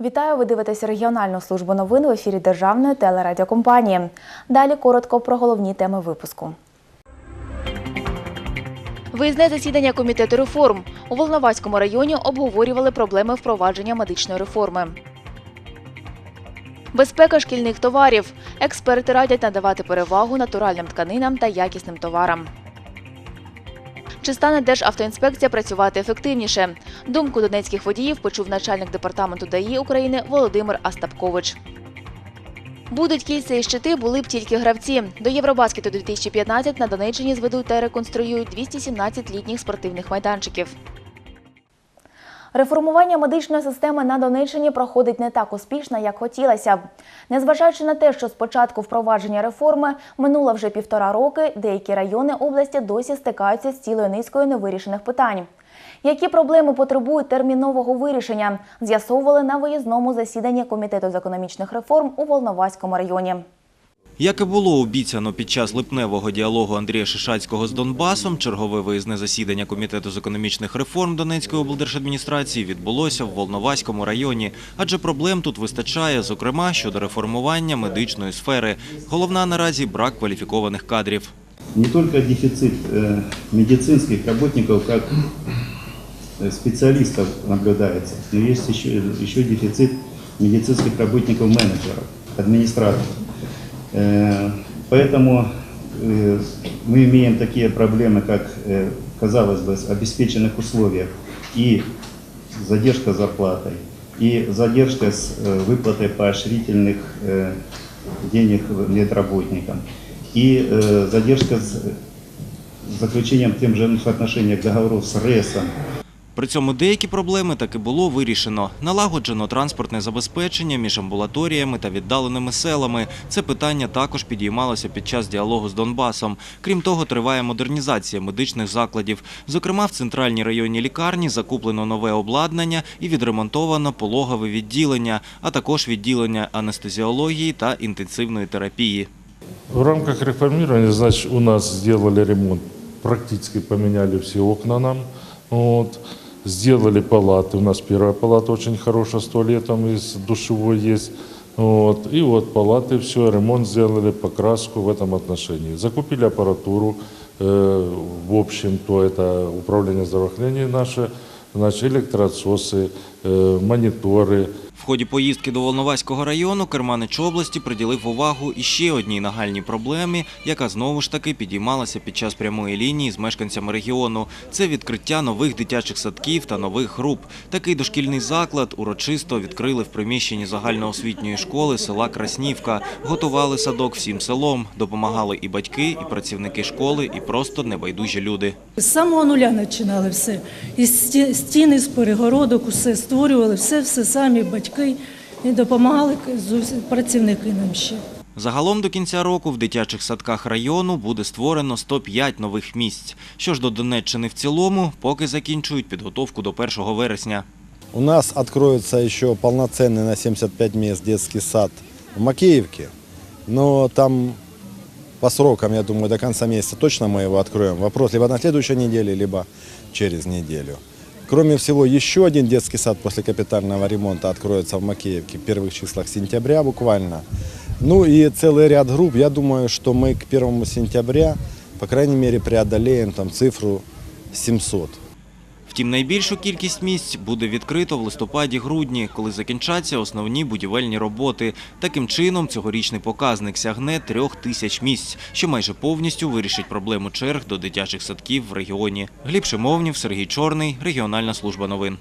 Вітаю, ви дивитесь регіональну службу новин в ефірі Державної телерадіокомпанії. Далі коротко про головні теми випуску. Виїзне засідання комітету реформ у Волноваському районі обговорювали проблеми впровадження медичної реформи. Безпека шкільних товарів. Експерти радять надавати перевагу натуральним тканинам та якісним товарам. Чи стане Державтоінспекція працювати ефективніше? Думку донецьких водіїв почув начальник департаменту ДАІ України Володимир Астапкович. Будуть кільця і щити, були б тільки гравці. До Євробаскету 2015 на Донеччині зведуть та реконструюють 217 літніх спортивних майданчиків. Реформування медичної системи на Донеччині проходить не так успішно, як хотілося б. Незважаючи на те, що з початку впровадження реформи минуло вже півтора роки, деякі райони області досі стикаються з цілою низкою невирішених питань. Які проблеми потребують термінового вирішення, з'ясовували на виїзному засіданні Комітету з економічних реформ у Волноваському районі. Як і було обіцяно під час липневого діалогу Андрія Шишацького з Донбасом, чергове виїзне засідання Комітету з економічних реформ Донецької облдержадміністрації відбулося в Волноваському районі, адже проблем тут вистачає, зокрема щодо реформування медичної сфери. Головна наразі брак кваліфікованих кадрів. не только дефицит э, медицинских работников как э, специалистов наблюдается, но есть еще, еще дефицит медицинских работников менеджеров, администраторов. Э, поэтому э, мы имеем такие проблемы, как, э, казалось бы, в обеспеченных условиях и задержка зарплатой, и задержка с э, выплатой поощрительных э, денег медработникам, и э, задержка с заключением тем же отношениях договоров с РЭСом, при цьому деякі проблеми таки було вирішено. Налагоджено транспортне забезпечення між амбулаторіями та віддаленими селами. Це питання також підіймалося під час діалогу з Донбасом. Крім того, триває модернізація медичних закладів. Зокрема, в центральній районній лікарні закуплено нове обладнання і відремонтовано пологове відділення, а також відділення анестезіології та інтенсивної терапії. В рамках реформирования, значит, у нас сделали ремонт, практически поменяли все окна нам. Вот Сделали палаты. У нас первая палата очень хорошая, с туалетом и с душевой есть. Вот. И вот палаты, все, ремонт сделали, покраску в этом отношении. Закупили аппаратуру, э, в общем-то, это управление здравоохранения наше, значит, электроотсосы, э, мониторы, в ході поїздки до Волноваського району Керманич області приділив увагу іще одній нагальній проблемі, яка знову ж таки підіймалася під час прямої лінії з мешканцями регіону. Це відкриття нових дитячих садків та нових груп. Такий дошкільний заклад урочисто відкрили в приміщенні загальноосвітньої школи села Краснівка. Готували садок всім селом, допомагали і батьки, і працівники школи, і просто небайдужі люди. З самого нуля починали все. І стіни з перегородок, усе створювали, все, все самі батьки і допомагали працівники нам ще. Загалом до кінця року в дитячих садках району буде створено 105 нових місць. Що ж до Донеччини в цілому, поки закінчують підготовку до 1 вересня. У нас откроется еще полноценный на 75 мест детский сад в Макеевке. Но там по срокам, я думаю, до конца месяца точно мы его откроем. Вопрос либо на следующей неделе, либо через неделю. Кроме всего, еще один детский сад после капитального ремонта откроется в Макеевке в первых числах сентября буквально. Ну и целый ряд групп. Я думаю, что мы к 1 сентября, по крайней мере, преодолеем там цифру 700. Втім, найбільшу кількість місць буде відкрито в листопаді-грудні, коли закінчаться основні будівельні роботи. Таким чином, цьогорічний показник сягне трьох тисяч місць, що майже повністю вирішить проблему черг до дитячих садків в регіоні. Гліб Шимовнів, Сергій Чорний, регіональна служба новин.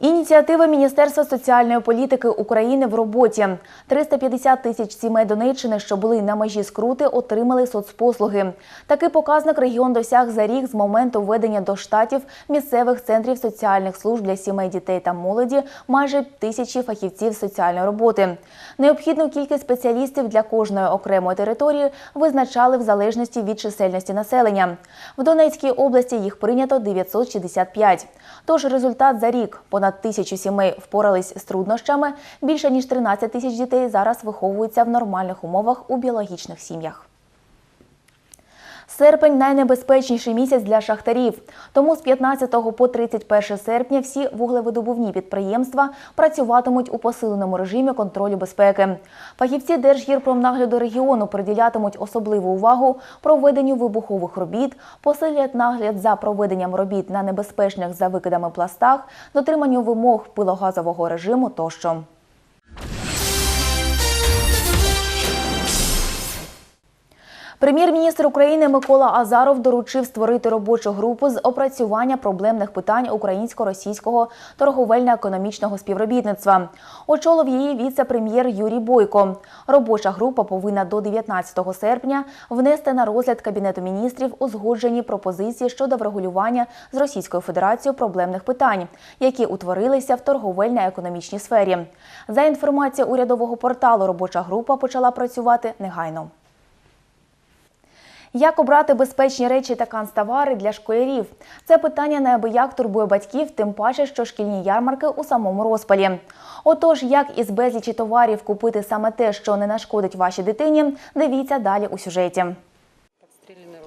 Ініціативи Міністерства соціальної політики України в роботі. 350 тисяч сімей Донеччини, що були на межі скрути, отримали соцпослуги. Такий показник регіон досяг за рік з моменту введення до штатів місцевих центрів соціальних служб для сімей, дітей та молоді майже тисячі фахівців соціальної роботи. Необхідну кількість спеціалістів для кожної окремої території визначали в залежності від чисельності населення. В Донецькій області їх прийнято 965. Тож результат за рік понад тисячу сімей впорались з труднощами. Більше ніж 13 тисяч дітей зараз виховуються в нормальних умовах у біологічних сім'ях. Серпень найнебезпечніший місяць для шахтарів. Тому з 15 по 31 серпня всі вуглевидобувні підприємства працюватимуть у посиленому режимі контролю безпеки. Фахівці Держгірпромнагляду регіону приділятимуть особливу увагу проведенню вибухових робіт, посилять нагляд за проведенням робіт на небезпечних за викидами пластах, дотриманню вимог пилогазового режиму тощо. Прем'єр-міністр України Микола Азаров доручив створити робочу групу з опрацювання проблемних питань українсько-російського торговельно-економічного співробітництва. Очолив її віце-прем'єр Юрій Бойко. Робоча група повинна до 19 серпня внести на розгляд Кабінету міністрів узгоджені пропозиції щодо врегулювання з Російською Федерацією проблемних питань, які утворилися в торговельно-економічній сфері. За інформацією урядового порталу, робоча група почала працювати негайно. Як обрати безпечні речі та канцтовари для школярів? Це питання неабияк турбує батьків, тим паче, що шкільні ярмарки у самому розпалі. Отож, як із безлічі товарів купити саме те, що не нашкодить вашій дитині, дивіться далі у сюжеті.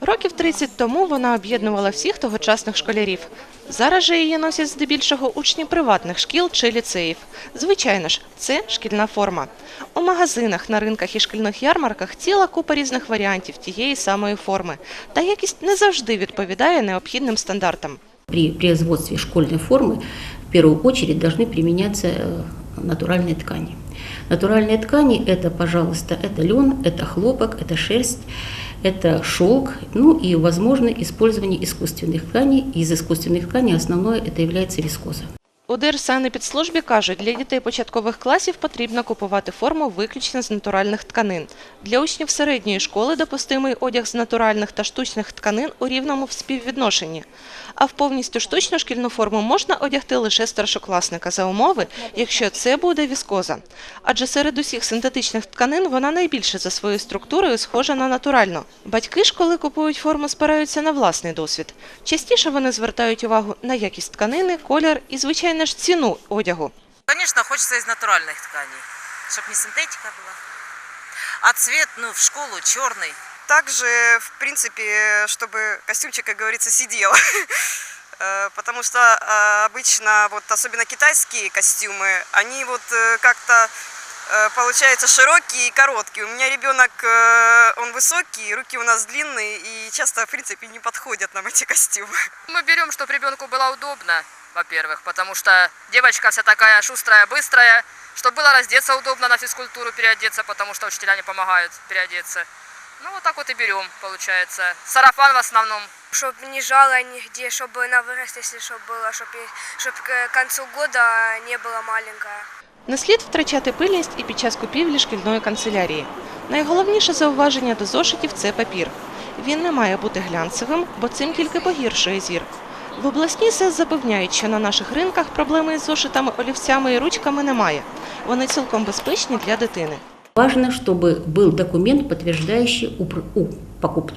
Років 30 тому вона об'єднувала всіх тогочасних школярів. Зараз же її носять здебільшого учні приватних шкіл чи ліцеїв. Звичайно ж, це шкільна форма. У магазинах, на ринках і шкільних ярмарках ціла купа різних варіантів тієї самої форми. Та якість не завжди відповідає необхідним стандартам. При производстве школьной формы в первую очередь должны применяться э, натуральные ткани. Натуральные ткани – это, пожалуйста, это лен, это хлопок, это шерсть, это шелк, ну и возможно использование искусственных тканей. Из искусственных тканей основное это является вискоза. У Держсанепідслужбі кажуть, для дітей початкових класів потрібно купувати форму виключно з натуральних тканин. Для учнів середньої школи допустимий одяг з натуральних та штучних тканин у рівному співвідношенні. А в повністю штучну шкільну форму можна одягти лише старшокласника за умови, якщо це буде віскоза. Адже серед усіх синтетичних тканин вона найбільше за своєю структурою схожа на натуральну. Батьки ж, коли купують форму, спираються на власний досвід. Частіше вони звертають увагу на якість тканини, колір і, звичайно ж, ціну одягу. Конечно, хочется из натуральных тканей, чтобы не синтетика была. А цвет, ну, в школу черный. Также, в принципе, чтобы костюмчик, как говорится, сидел. Э, Потому что э, обычно, вот особенно китайские костюмы, они вот э, как-то э, получаются широкие и короткие. У меня ребенок, э, он высокий, руки у нас длинные, и часто, в принципе, не подходят нам эти костюмы. Мы берем, чтобы ребенку было удобно, во-первых, потому что девочка вся такая шустрая, быстрая, чтобы было раздеться удобно на физкультуру, переодеться, потому что учителя не помогают переодеться. Ну, вот так вот и берем, получается. Сарафан в основном. чтобы не жало нигде, чтобы на вырост, если чтобы было, чтобы, чтобы к концу года не было маленькое. Не слід втрачати пильність і під час купівлі шкільної канцелярії. Найголовніше зауваження до зошитів це папір. Він не має бути глянцевим, бо цим тільки погіршує зір. В обласній СЕС запевняють, що на наших ринках проблеми із зошитами, олівцями і ручками немає. Вони цілком безпечні для дитини. Важно, чтобы был документ, подтверждающий у, у покуп-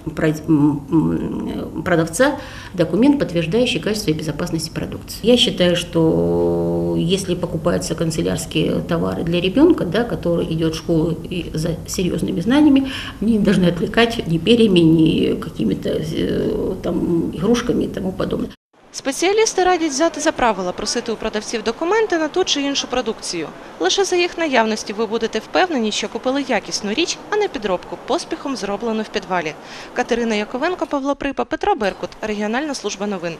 продавца документ, подтверждающий качество и безопасность продукции. Я считаю, что если покупаются канцелярские товары для ребенка, да, который идет в школу за серьезными знаниями, они не должны отвлекать ни перьями, ни какими-то э, там игрушками и тому подобное. Спеціалісти радять взяти за правило просити у продавців документи на ту чи іншу продукцію. Лише за їх наявності ви будете впевнені, що купили якісну річ, а не підробку, поспіхом зроблену в підвалі. Катерина Яковенко, Павло Припа, Петро Беркут, Регіональна служба новин.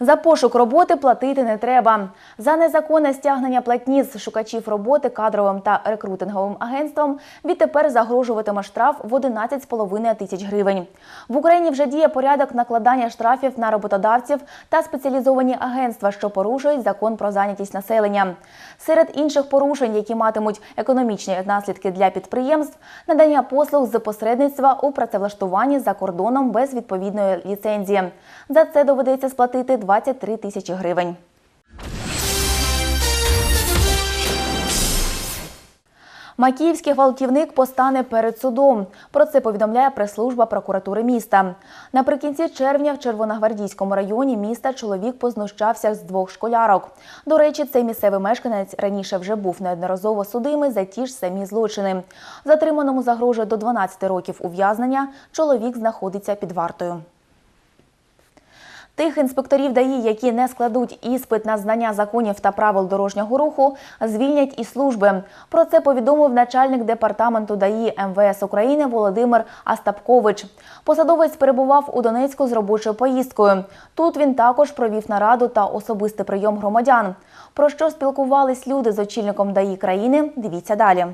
За пошук роботи платити не треба. За незаконне стягнення платні з шукачів роботи кадровим та рекрутинговим агентством відтепер загрожуватиме штраф в 11,5 тисяч гривень. В Україні вже діє порядок накладання штрафів на роботодавців та спеціалізовані агентства, що порушують закон про зайнятість населення. Серед інших порушень, які матимуть економічні наслідки для підприємств, надання послуг з посередництва у працевлаштуванні за кордоном без відповідної ліцензії. За це доведеться сплатити 23 тисячі гривень. Макіївський гвалтівник постане перед судом. Про це повідомляє прес-служба прокуратури міста. Наприкінці червня в Червоногвардійському районі міста чоловік познущався з двох школярок. До речі, цей місцевий мешканець раніше вже був неодноразово судимий за ті ж самі злочини. Затриманому загрожує до 12 років ув'язнення. Чоловік знаходиться під вартою. Тих інспекторів ДАІ, які не складуть іспит на знання законів та правил дорожнього руху, звільнять із служби. Про це повідомив начальник департаменту ДАІ МВС України Володимир Остапкович. Посадовець перебував у Донецьку з робочою поїздкою. Тут він також провів нараду та особистий прийом громадян. Про що спілкувались люди з очільником ДАІ країни? Дивіться далі.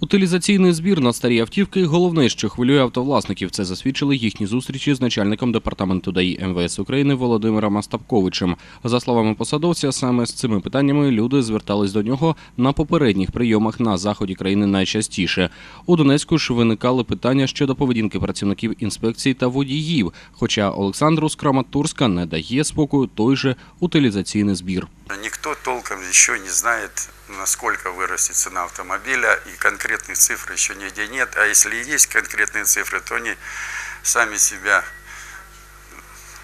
Утилізаційний збір на старі автівки – головне, що хвилює автовласників. Це засвідчили їхні зустрічі з начальником департаменту ДАІ МВС України Володимиром Остапковичем. За словами посадовця, саме з цими питаннями люди звертались до нього на попередніх прийомах на заході країни найчастіше. У Донецьку ж виникали питання щодо поведінки працівників інспекцій та водіїв. Хоча Олександру з Краматорська не дає спокою той же утилізаційний збір. Никто толком еще не знает, насколько вырастет цена автомобиля, и конкретных цифр еще нигде нет. А если и есть конкретные цифры, то они сами себя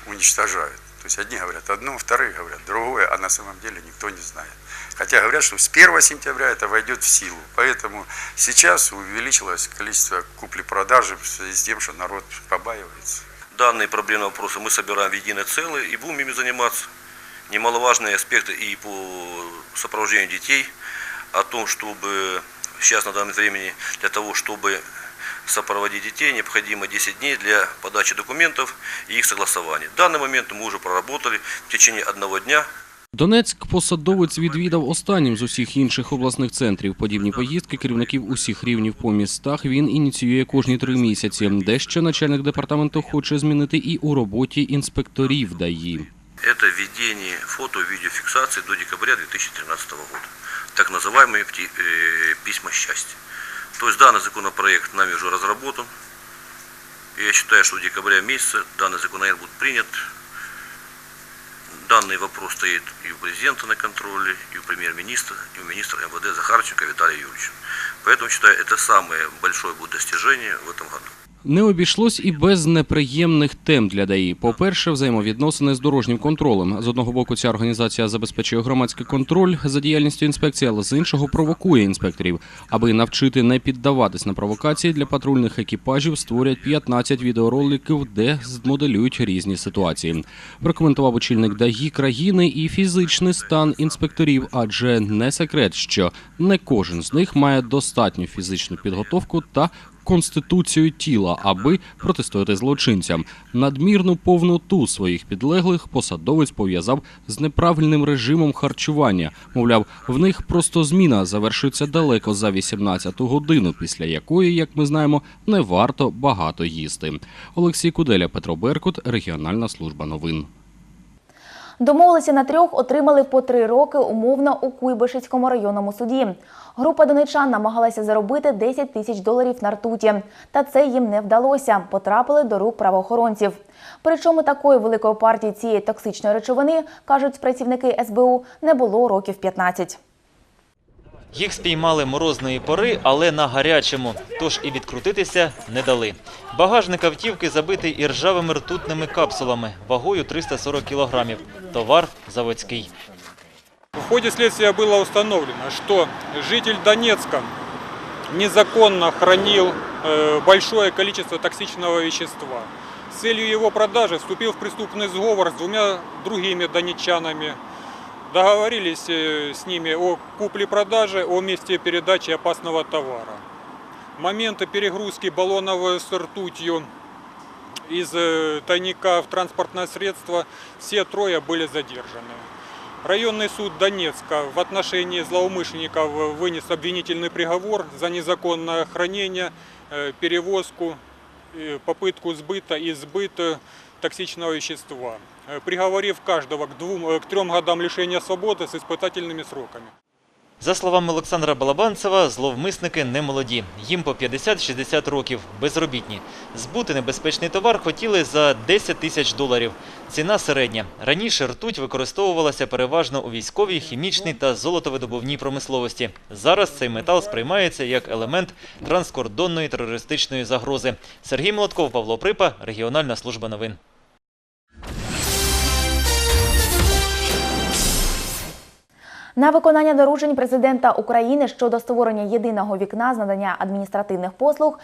уничтожают. То есть одни говорят одно, вторые говорят другое, а на самом деле никто не знает. Хотя говорят, что с 1 сентября это войдет в силу. Поэтому сейчас увеличилось количество купли-продажи в связи с тем, что народ побаивается. Данные проблемные вопросы мы собираем в единое целое и будем ими заниматься. Немаловажные аспекты и по сопровождению детей, о том, чтобы сейчас на данный времени для того, чтобы сопроводить детей, необходимо 10 дней для подачи документов и их согласования. Данный момент мы уже проработали в течение одного дня. Донецьк посадовець відвідав останнім з усіх інших обласних центрів. Подібні поїздки керівників усіх рівнів по містах він ініціює кожні три місяці. Дещо начальник департаменту хоче змінити і у роботі інспекторів ДАІ. Это введение фото-видеофиксации до декабря 2013 года. Так называемые э, письма счастья. То есть данный законопроект нами уже разработан. И я считаю, что в декабре месяце данный законопроект будет принят. Данный вопрос стоит и у президента на контроле, и у премьер-министра, и у министра МВД Захарченко Виталия Юрьевича. Поэтому считаю, это самое большое будет достижение в этом году. Не обійшлось і без неприємних тем для ДАІ. По-перше, взаємовідносини з дорожнім контролем. З одного боку, ця організація забезпечує громадський контроль за діяльністю інспекції, але з іншого провокує інспекторів. Аби навчити не піддаватись на провокації, для патрульних екіпажів створять 15 відеороликів, де змоделюють різні ситуації. Прокоментував очільник ДАІ країни і фізичний стан інспекторів, адже не секрет, що не кожен з них має достатню фізичну підготовку та конституцію тіла, аби протистояти злочинцям. Надмірну повноту своїх підлеглих посадовець пов'язав з неправильним режимом харчування. Мовляв, в них просто зміна завершується далеко за 18-ту годину, після якої, як ми знаємо, не варто багато їсти. Олексій Куделя, Петро Беркут, регіональна служба новин. Домовилися на трьох, отримали по три роки умовно у Куйбишевському районному суді. Група донечан намагалася заробити 10 тисяч доларів на ртуті. Та це їм не вдалося. Потрапили до рук правоохоронців. Причому такої великої партії цієї токсичної речовини, кажуть працівники СБУ, не було років 15. Їх спіймали морозної пори, але на гарячому, тож і відкрутитися не дали. Багажник автівки забитий іржавими ртутними капсулами вагою 340 кілограмів. Товар заводський. В ходе следствия было установлено, что житель Донецка незаконно хранил э, большое количество токсичного вещества. С целью его продажи вступил в преступный сговор с двумя другими донечанами. Договорились э, с ними о купле-продаже, о месте передачи опасного товара. Моменты перегрузки баллонов с ртутью из э, тайника в транспортное средство все трое были задержаны. Районный суд Донецка в отношении злоумышленников вынес обвинительный приговор за незаконное хранение, э, перевозку, попытку сбыта и сбыт э, токсичного вещества, э, приговорив каждого к, двум, э, к трем годам лишения свободы с испытательными сроками. За словами Олександра Балабанцева, зловмисники не молоді. Їм по 50-60 років, безробітні. Збути небезпечний товар хотіли за 10 тисяч доларів. Ціна середня. Раніше ртуть використовувалася переважно у військовій, хімічній та золотовидобувній промисловості. Зараз цей метал сприймається як елемент транскордонної терористичної загрози. Сергій Молотков, Павло Припа, Регіональна служба новин. На виконання доручень президента України щодо створення єдиного вікна з надання адміністративних послуг